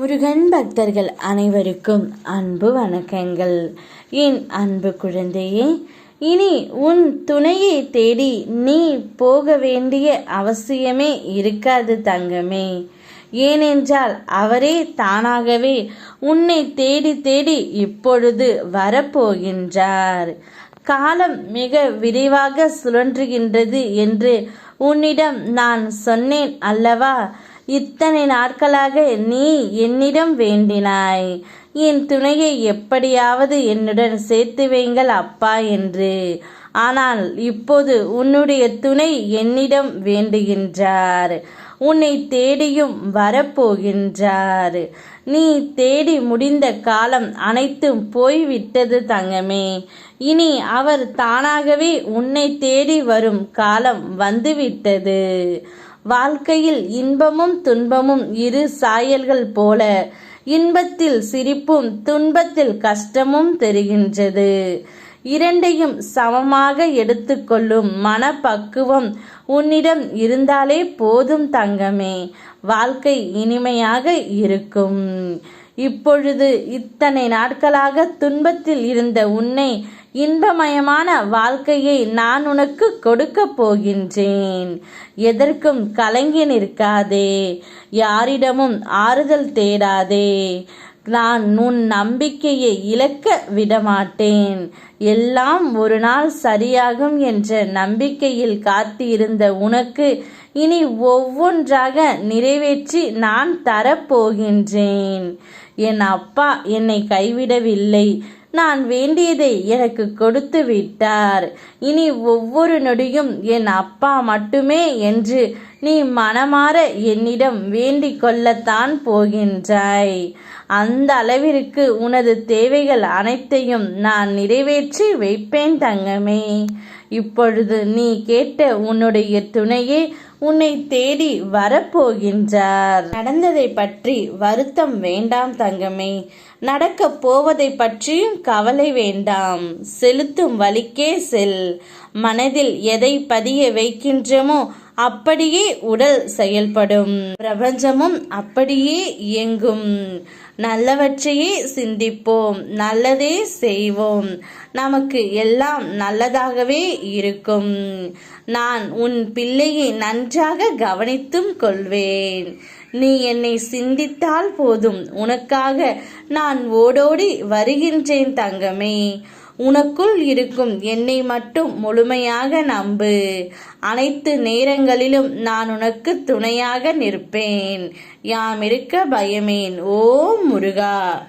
முருகன் பக்தர்கள் அனைவருக்கும் அன்பு வணக்கங்கள். என் அன்பு குழந்தையே இனி உன் துணையை தேடி நீ போக வேண்டிய அவசியமே இருக்காது தங்கமே. ஏனென்றால் அவரே தானாகவே உன்னை தேடி தேடி இப்பொழுது வரப்போகின்றார். காலம் மிக விரைவாக சுழன்றுகின்றது என்று உன்னிடம் நான் சொன்னேன் அல்லவா? இத்தனை நாட்களாக நீ என்னிடம் வேண்டினாய். என் துணையை எப்படியாவது என்னுடன் சேர்த்து வைங்கள் அப்பா என்று. ஆனால் இப்போது உன்னுடைய துணை என்னிடம் வேண்டுகின்றார். உன்னை தேடியும் வரப்போகின்றார். நீ தேடி முடிந்த காலம் அனைத்தும் போய்விட்டது தங்கமே. இனி அவர் தானாகவே உன்னை தேடி வரும் காலம் வந்துவிட்டது. வாழ்க்கையில் இன்பமும் துன்பமும் இரு சாயல்கள் போல இன்பத்தில் சிரிப்பும் துன்பத்தில் கஷ்டமும் தெரிகின்றது. இரண்டையும் சமமாக எடுத்துக்கொள்ளும் மனப்பக்குவம் உன்னிடம் இருந்தாலே போதும் தங்கமே. வாழ்க்கை இனிமையாக இருக்கும். இப்பொழுது இத்தனை நாட்களாக துன்பத்தில் இருந்த உன்னை இன்பமயமான வாழ்க்கையை நான் உனக்கு கொடுக்க போகின்றேன். எதற்கும் கலங்கி நிற்காதே. யாரிடமும் ஆறுதல் தேடாதே. நான் உன் நம்பிக்கையை இழக்க விடமாட்டேன். எல்லாம் ஒரு நாள் சரியாகும் என்ற நம்பிக்கையில் காத்திருந்த உனக்கு இனி ஒவ்வொன்றாக நிறைவேற்றி நான் தரப்போகின்றேன் என் அப்பா என்னை கைவிடவில்லை. நான் வேண்டியதை எனக்கு கொடுத்து விட்டார். இனி ஒவ்வொரு நொடியும் என் அப்பா மட்டுமே என்று நீ மனமாற என்னிடம் வேண்டிக் கொள்ளத்தான் போகின்றாய். அந்த அளவிற்கு உனது தேவைகள் அனைத்தையும் நான் நிறைவேற்றி வைப்பேன் தங்கமே. இப்பொழுது நீ கேட்ட உன்னுடைய துணையே உன்னை தேடி வரப்போகின்றார். நடந்ததை பற்றி வருத்தம் வேண்டாம் தங்கமே. நடக்கப் போவதை பற்றியும் கவலை வேண்டாம். செலுத்தும் வழிக்கே செல். மனதில் எதை பதிய வைக்கின்றமோ அப்படியே உடல் செயல்படும். பிரபஞ்சமும் அப்படியே இயங்கும். நல்லவற்றையே சிந்திப்போம். நல்லதே செய்வோம். நமக்கு எல்லாம் நல்லதாகவே இருக்கும். நான் உன் பிள்ளையை நன்றாக கவனித்தும் கொள்வேன். நீ என்னை சிந்தித்தால் போதும். உனக்காக நான் ஓடோடி வருகின்றேன் தங்கமே. உனக்குள் இருக்கும் என்னை மட்டும் முழுமையாக நம்பு. அனைத்து நேரங்களிலும் நான் உனக்கு துணையாக நிற்பேன். யாம் இருக்க பயமேன். ஓ முருகா!